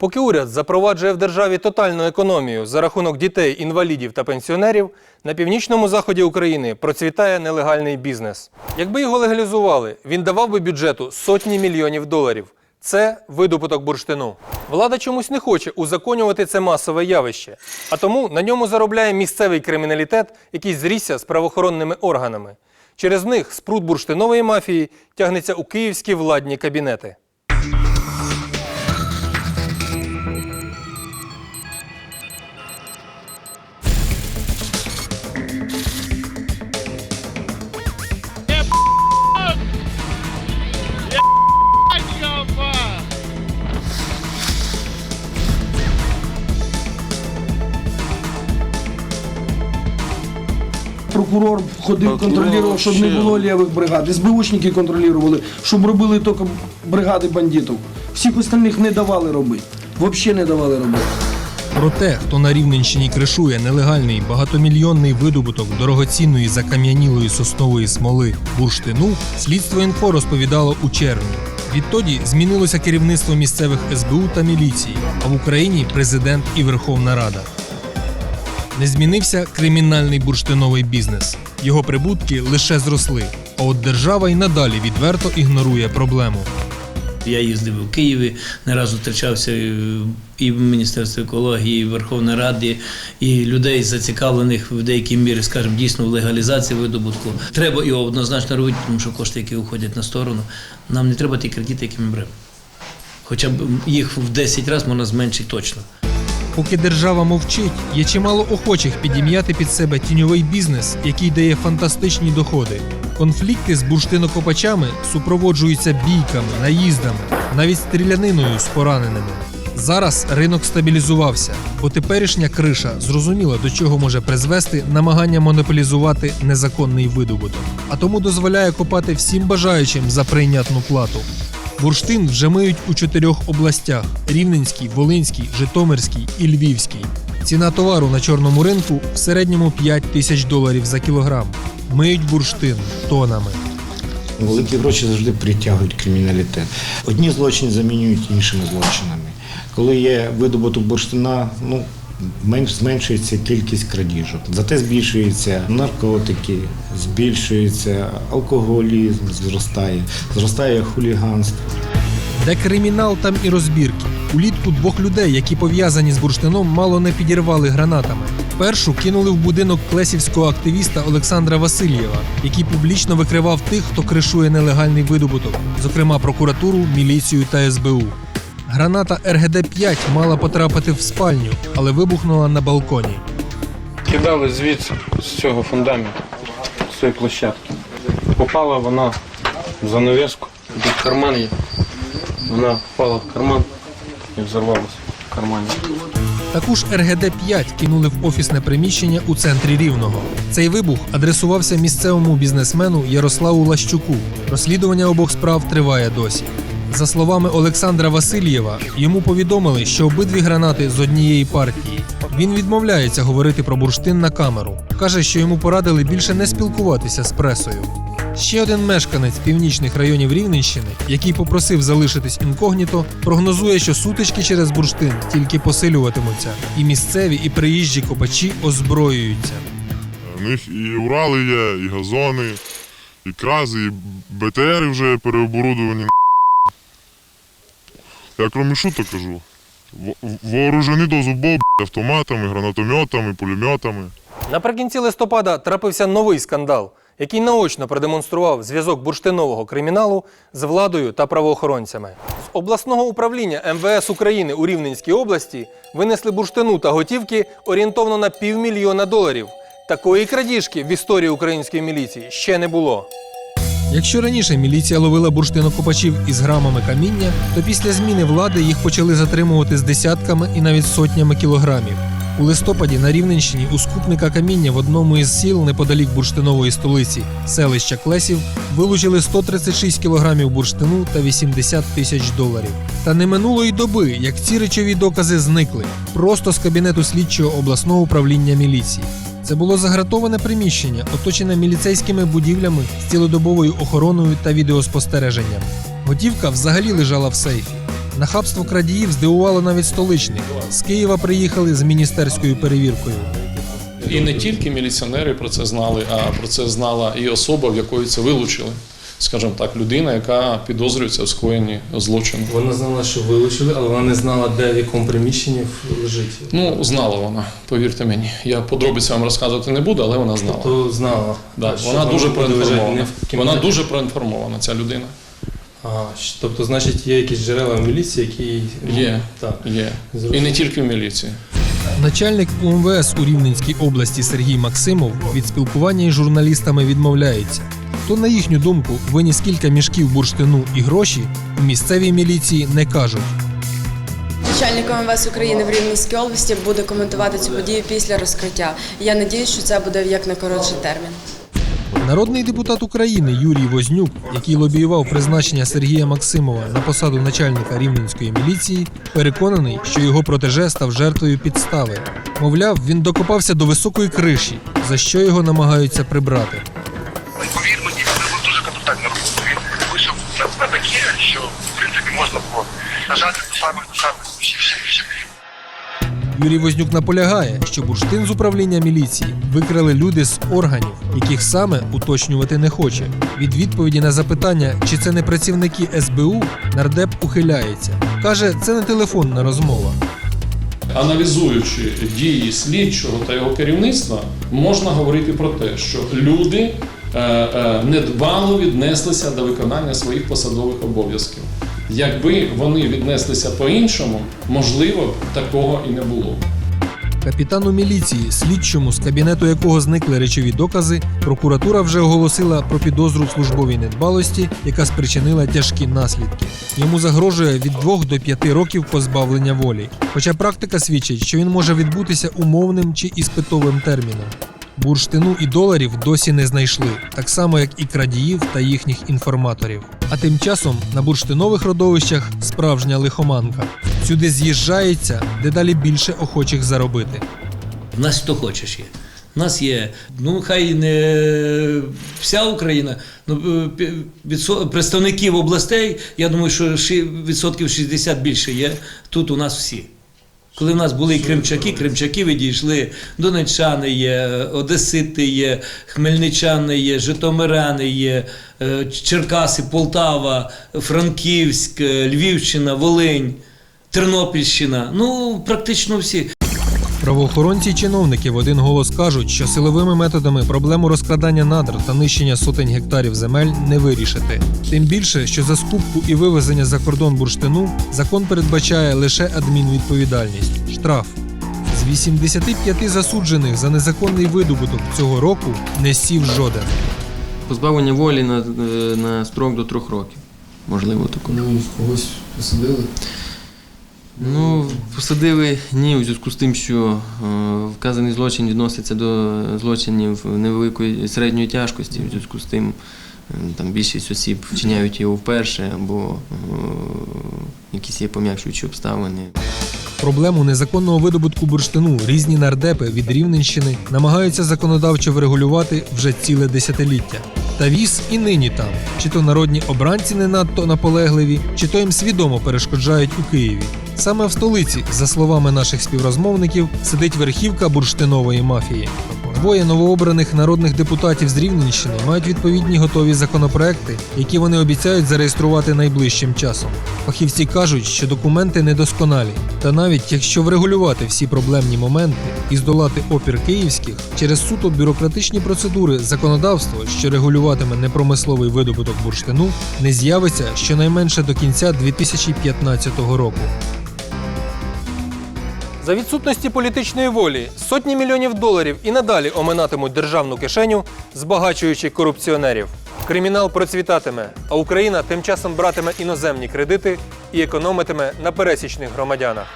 Поки уряд запроваджує в державі тотальну економію за рахунок дітей, інвалідів та пенсіонерів, на північному заході України процвітає нелегальний бізнес. Якби його легалізували, він давав би бюджету сотні мільйонів доларів. Це видобуток бурштину. Влада чомусь не хоче узаконювати це масове явище, а тому на ньому заробляє місцевий криміналітет, який зрісся з правоохоронними органами. Через них спрут бурштинової мафії тягнеться у київські владні кабінети. Прокурор ходив, контролював, щоб не було лівих бригад. СБУшники контролювали, щоб робили тільки бригади бандитів. Всіх остальних не давали робити. Взагалі не давали робити. Про те, хто на Рівненщині кришує нелегальний багатомільйонний видобуток дорогоцінної закам'янілої соснової смоли бурштину, слідство інфо розповідало у червні. Відтоді змінилося керівництво місцевих СБУ та міліції, а в Україні президент і Верховна Рада. Не змінився кримінальний бурштиновий бізнес. Його прибутки лише зросли. А от держава й надалі відверто ігнорує проблему. Я їздив у Києві, не раз зустрічався і в Міністерстві екології, і в Верховній Раді, і людей зацікавлених в деякій мірі, скажімо, дійсно в легалізації видобутку. Треба його однозначно робити, тому що кошти, які уходять на сторону, нам не треба ті кредити, які ми беремо. Хоча б їх в 10 разів можна зменшити точно. Поки держава мовчить, є чимало охочих підім'яти під себе тіньовий бізнес, який дає фантастичні доходи. Конфлікти з бурштинокопачами супроводжуються бійками, наїздами, навіть стріляниною з пораненими. Зараз ринок стабілізувався, бо теперішня криша зрозуміла, до чого може призвести намагання монополізувати незаконний видобуток, а тому дозволяє копати всім бажаючим за прийнятну плату. Бурштин вже миють у чотирьох областях: Рівненській, Волинській, Житомирській і Львівській. Ціна товару на чорному ринку в середньому 5 тисяч доларів за кілограм. Миють бурштин тонами. Великі гроші завжди притягують криміналітет. Одні злочини замінюють іншими злочинами. Коли є видобуток бурштина, ну менш зменшується кількість крадіжок. Зате збільшуються наркотики, збільшується алкоголізм, зростає, зростає хуліганство. Де кримінал, там і розбірки. Улітку двох людей, які пов'язані з бурштином, мало не підірвали гранатами. Першу кинули в будинок клесівського активіста Олександра Васильєва, який публічно викривав тих, хто кришує нелегальний видобуток, зокрема прокуратуру, міліцію та СБУ. Граната РГД-5 мала потрапити в спальню, але вибухнула на балконі. Кидали звідси, з цього фундаменту, з цієї площадки. Попала вона в занавеску, тут карман є. Вона впала в карман і взорвалася в кармані. Таку ж РГД-5 кинули в офісне приміщення у центрі Рівного. Цей вибух адресувався місцевому бізнесмену Ярославу Лащуку. Розслідування обох справ триває досі. За словами Олександра Васильєва, йому повідомили, що обидві гранати з однієї партії. Він відмовляється говорити про бурштин на камеру. Каже, що йому порадили більше не спілкуватися з пресою. Ще один мешканець північних районів Рівненщини, який попросив залишитись інкогніто, прогнозує, що сутички через бурштин тільки посилюватимуться, і місцеві, і приїжджі копачі озброюються. У них і Урали є, і газони, і крази, і БТРи вже переоборудовані. Я крім шуток кажу. во- Вооружені до зубов автоматами, гранатометами, пулеметами. Наприкінці листопада трапився новий скандал, який наочно продемонстрував зв'язок бурштинового криміналу з владою та правоохоронцями. З обласного управління МВС України у Рівненській області винесли бурштину та готівки орієнтовно на півмільйона доларів. Такої крадіжки в історії української міліції ще не було. Якщо раніше міліція ловила бурштинокопачів із грамами каміння, то після зміни влади їх почали затримувати з десятками і навіть сотнями кілограмів. У листопаді на Рівненщині у скупника каміння в одному із сіл неподалік бурштинової столиці селища Клесів вилучили 136 кілограмів бурштину та 80 тисяч доларів. Та не минуло й доби, як ці речові докази зникли просто з кабінету слідчого обласного управління міліції. Це було загратоване приміщення, оточене міліцейськими будівлями з цілодобовою охороною та відеоспостереженням. Готівка взагалі лежала в сейфі. Нахабство крадіїв здивувало навіть столичних. З Києва приїхали з міністерською перевіркою. І не тільки міліціонери про це знали, а про це знала і особа, в якої це вилучили. Скажімо так, людина, яка підозрюється в скоєнні злочину. Вона знала, що вилучили, але вона не знала, де в якому приміщенні лежить. Ну, знала вона, повірте мені. Я подробиці вам розказувати не буду, але вона знала. То знала. Да, що вона дуже проінформована. Вона дуже проінформована, ця людина. Щ- тобто, значить, є якісь джерела в міліції, які. Є. Так. Є. І не тільки в міліції. Начальник УМВС у Рівненській області Сергій Максимов від спілкування із журналістами відмовляється. То, на їхню думку, виніс кілька мішків бурштину і гроші у місцевій міліції не кажуть. Начальник МВС України в Рівненській області буде коментувати цю подію після розкриття. Я надіюсь, що це буде в як найкоротший термін. Народний депутат України Юрій Вознюк, який лобіював призначення Сергія Максимова на посаду начальника рівненської міліції, переконаний, що його протеже став жертвою підстави. Мовляв, він докопався до високої криші, за що його намагаються прибрати. Можна було нажати до самих до самих всіх. Юрій Вознюк наполягає, що бурштин з управління міліції викрали люди з органів, яких саме уточнювати не хоче. Від відповіді на запитання, чи це не працівники СБУ, нардеп ухиляється. Каже, це не телефонна розмова. Аналізуючи дії слідчого та його керівництва, можна говорити про те, що люди е, е, недбало віднеслися до виконання своїх посадових обов'язків. Якби вони віднеслися по-іншому, можливо, такого і не було. Капітану міліції, слідчому, з кабінету якого зникли речові докази, прокуратура вже оголосила про підозру службовій недбалості, яка спричинила тяжкі наслідки. Йому загрожує від 2 до 5 років позбавлення волі. Хоча практика свідчить, що він може відбутися умовним чи іспитовим терміном. Бурштину і доларів досі не знайшли, так само як і крадіїв та їхніх інформаторів. А тим часом на бурштинових родовищах справжня лихоманка. Сюди з'їжджається дедалі більше охочих заробити. В нас хто хочеш є. У нас є, ну хай не вся Україна, ну е, представників областей, я думаю, що відсотків 60 більше є тут у нас всі. Коли в нас були і кримчаки, кримчаки відійшли, донеччани є, одесити є, хмельничани є, житомиряни є, е, Черкаси, Полтава, Франківськ, е, Львівщина, Волинь, Тернопільщина. Ну, практично всі. Правоохоронці й чиновники в один голос кажуть, що силовими методами проблему розкрадання надр та нищення сотень гектарів земель не вирішити. Тим більше, що за скупку і вивезення за кордон бурштину закон передбачає лише адмінвідповідальність штраф. З 85 засуджених за незаконний видобуток цього року не сів жоден. Позбавлення волі на, е, на строк до трьох років. Можливо, таку. Ну, когось посадили. Ну, посадили ні, у зв'язку з тим, що е, вказаний злочин відноситься до злочинів невеликої середньої тяжкості. У зв'язку з тим е, там більшість осіб вчиняють його вперше або е, якісь є пом'якшуючі обставини. Проблему незаконного видобутку бурштину різні нардепи від Рівненщини намагаються законодавчо врегулювати вже ціле десятиліття. Та віз і нині там. Чи то народні обранці не надто наполегливі, чи то їм свідомо перешкоджають у Києві. Саме в столиці, за словами наших співрозмовників, сидить верхівка бурштинової мафії. Двоє новообраних народних депутатів з Рівненщини мають відповідні готові законопроекти, які вони обіцяють зареєструвати найближчим часом. Фахівці кажуть, що документи недосконалі. Та навіть якщо врегулювати всі проблемні моменти і здолати опір київських, через суто бюрократичні процедури законодавство, що регулюватиме непромисловий видобуток бурштину, не з'явиться щонайменше до кінця 2015 року. За відсутності політичної волі сотні мільйонів доларів і надалі оминатимуть державну кишеню, збагачуючи корупціонерів. Кримінал процвітатиме, а Україна тим часом братиме іноземні кредити і економитиме на пересічних громадянах.